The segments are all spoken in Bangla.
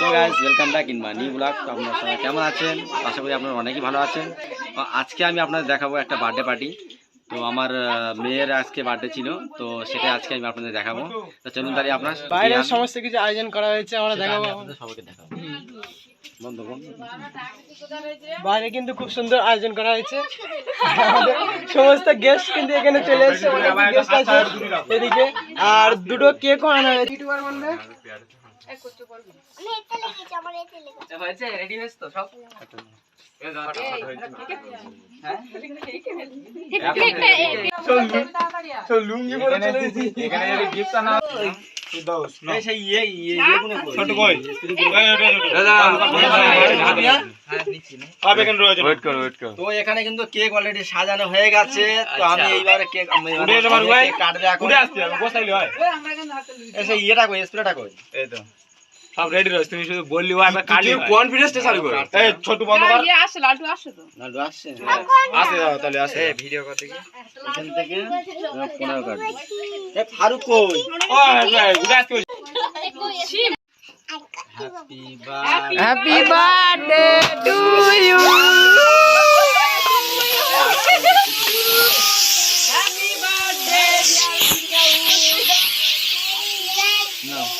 So guys welcome back in my new blog তো আপনারা সবাই কেমন আছেন? আশা করি আপনারা অনেকই ভালো আছেন। আজকে আমি আপনাদের দেখাবো একটা বার্থডে পার্টি তো আমার মেয়ের আজকে বার্থডে ছিল তো সেটা আজকে আমি আপনাদের দেখাবো। তো চলুন তাহলে আপনার বাইরের সমস্ত কিছু আয়োজন করা হয়েছে আমরা দেখাবো। সবাইকে দেখাবো। বন্ধ বন্ধ বাইরে কিন্তু খুব সুন্দর আয়োজন করা হয়েছে। সমস্ত গেস্ট কিন্তু এখানে চলে এসেছে। এদিকে। আর দুটো কেকও আনা হয়েছে। ইউটিউবার বানবে তো সব ইয়ে ইয়ে ইয়েগুলো কই? ছোট কই? তো এখানে কিন্তু কেক অলরেডি সাজানো হয়ে গেছে তো আমি এইবারে কেক। কাটবে এখন হয়। ইয়েটা কই স্প্রেটা কই এই তো। সব ready রয়েছে, তুমি শুধু বললি ও একবার। এই, ছোটু বন্ধ কর। নালু আসছে আসে দাও, তাহলে আসে। এখান থেকে পনেরো কাটবে এ ফারুক কই? ও, এই, উঠে আসতে happy birthday happy birthday to you তুমি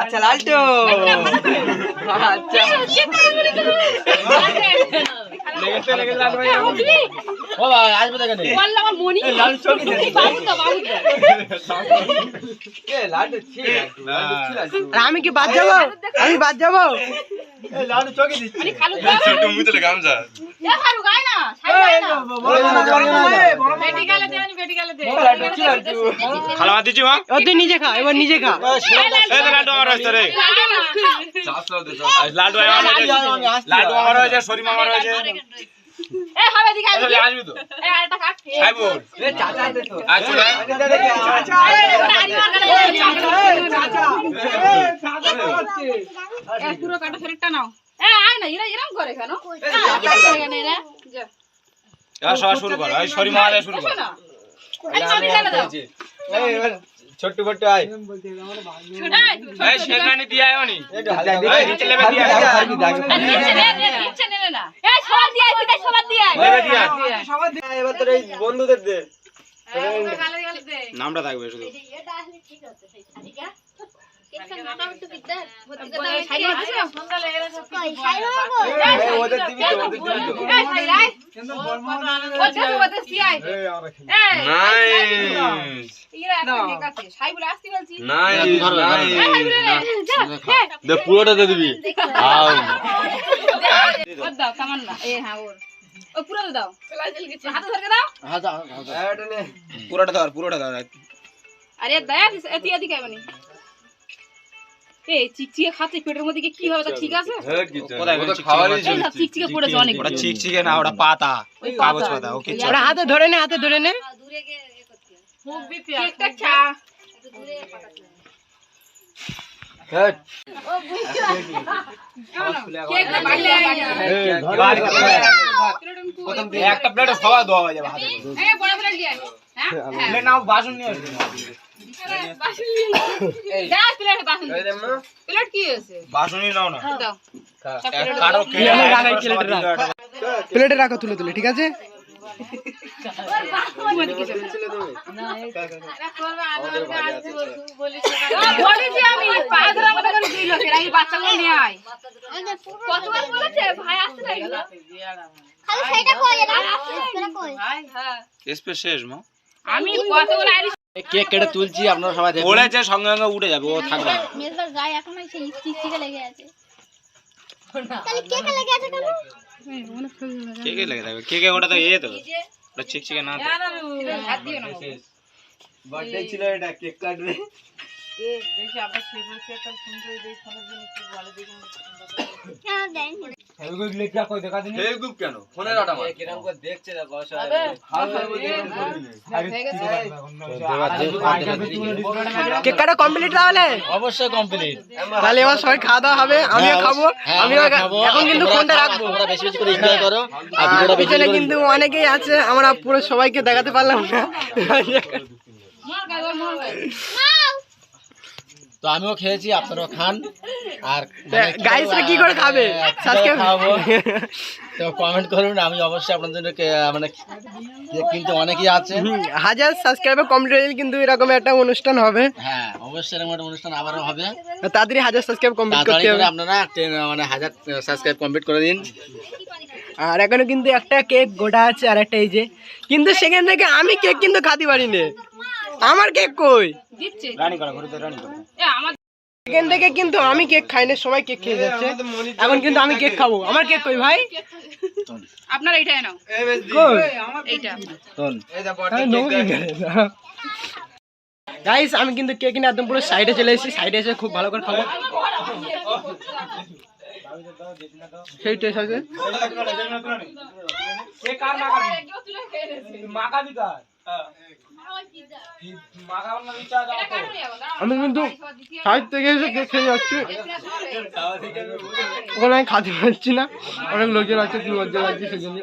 আচ্ছা লালটো আচ্ছা আমি। কি বাদ যাব? আমি বাদ যাব? খালা দিচ্ছি, মা? তুই নিজে খা এবার নিজে খা। লাড্ডু আমার রয়েছে রে। আর লাড্ডু রয়েছে। লাড্ডু আমার রয়েছে, শরীফ আমার? সাইবুল। এ চাচা। পুরো কাটা নাও। এ আয় না এরা এরম করে কেন? যা। শুরু করো। শুরু করো। ছোট্ট বট্ট আয়। দিয়ে নিচে লেবে দিয়ে আয়। নিচে নে নে নিচে নেলে না এই সবার দিয়ে আয় বিদায় সবার দিয়ে আয়। লেবে দিয়ে আয়। এবার তোর এই বন্ধুদের দে। নামটা থাকবে শুধু। ঠিক আছে পুরোটা দিবি ওর দাও তামান্না এ হ্যাঁ ওর ও পুরো দাও হাতে ধরে দাও পুরোটা ধর পুরোটা ধর। আরে দয়া এতি এদি খাইবনি এই চিকচিকে খাচ্ছে পেটের মধ্যে কি হবে তা ঠিক আছে? এই চিকচিকে পড়েছে অনেক ওটা চিকচিকে না ওটা পাতা। কাগজ পাতা। ওকে হাতে ধরে নে হাতে ধরে নে। বাইরে প্রথম একটা প্লেটে সবাই দেওয়া যাবে হাতে এই বড় বড় দিয়ে হ্যাঁ হ্যাঁ প্লেট নাও বাসন নিয়ে আসবে প্লেট বাসন প্লেট কি হয়েছে বাসনই নাও না দাও সব এক প্লেট কারও দাও। কে এখানে রাখ, তুলে তুলে ঠিক আছে হ্যাঁ শেষ মা আমি কতগুলো আইরিশ কেক কেটে তুলছি আপনারা সবাই দেখুন। ওড়েছে সঙ্গে সঙ্গে উঠে যাবে ও থাকবে না। মেজবার গায়ে এখনও সেই চিকচিকে লেগে আছে। তাহলে কে কে লেগে আছে কেন? কে কে লেগে থাকবে? কে কে ওটা তো এ তো? ওটা চিকচিকে না হাত দিও না। বার্থডে ছিল এটা কেক কাটবে। ফেসবুক কেন? ফোনের আটা মার কেক কাটা কমপ্লিট তাহলে? অবশ্যই কমপ্লিট তাহলে এবার সবাই খাওয়া দাওয়া হবে আমিও খাব আমিও এখন কিন্তু ফোনটা রাখব। তোমরা বেশি বেশি করে এনজয় করো। আর ভিডিওটা বেশি পিছনে করে কিন্তু অনেকেই আছে আমরা পুরো সবাইকে দেখাতে পারলাম না। তো আমিও খেয়েছি আপনারাও খান। আর গাইসরা কি করে খাবে? সাবস্ক্রাইব খাব? তো কমেন্ট করুন আমি অবশ্যই আপনাদের জন্য মানে কিন্তু অনেকেই আছে। হাজার সাবস্ক্রাইবার কমপ্লিট হয়ে কিন্তু এরকম একটা অনুষ্ঠান হবে। হ্যাঁ অবশ্যই এরকম একটা অনুষ্ঠান আবারও হবে। তাড়াতাড়ি হাজার সাবস্ক্রাইব কমপ্লিট করতে হবে। আপনারা মানে হাজার সাবস্ক্রাইব কমপ্লিট করে দিন। আর এখনও কিন্তু একটা কেক গোটা আছে আর একটা এই যে। কিন্তু সেখান থেকে আমি কেক কিন্তু খাতে পারিনি। আমার কেক কই দিচ্ছে রানী করা ঘুরে রানী করা এ আমার সেখান থেকে কিন্তু আমি কেক খাই না সবাই কেক খেয়ে যাচ্ছে এখন কিন্তু আমি কেক খাব আমার কেক কই ভাই আপনার এইটাই নাও এইটা গাইস আমি কিন্তু কেক কিনে একদম পুরো সাইডে চলে এসেছি সাইডে এসে খুব ভালো করে খাব সেই টেস্ট আছে আমি কিন্তু সাইড থেকে এসে খেয়ে যাচ্ছি ওখানে আমি খাতে পারছি না অনেক লোকজন আছে কি লজ্জা লাগছে সেজন্য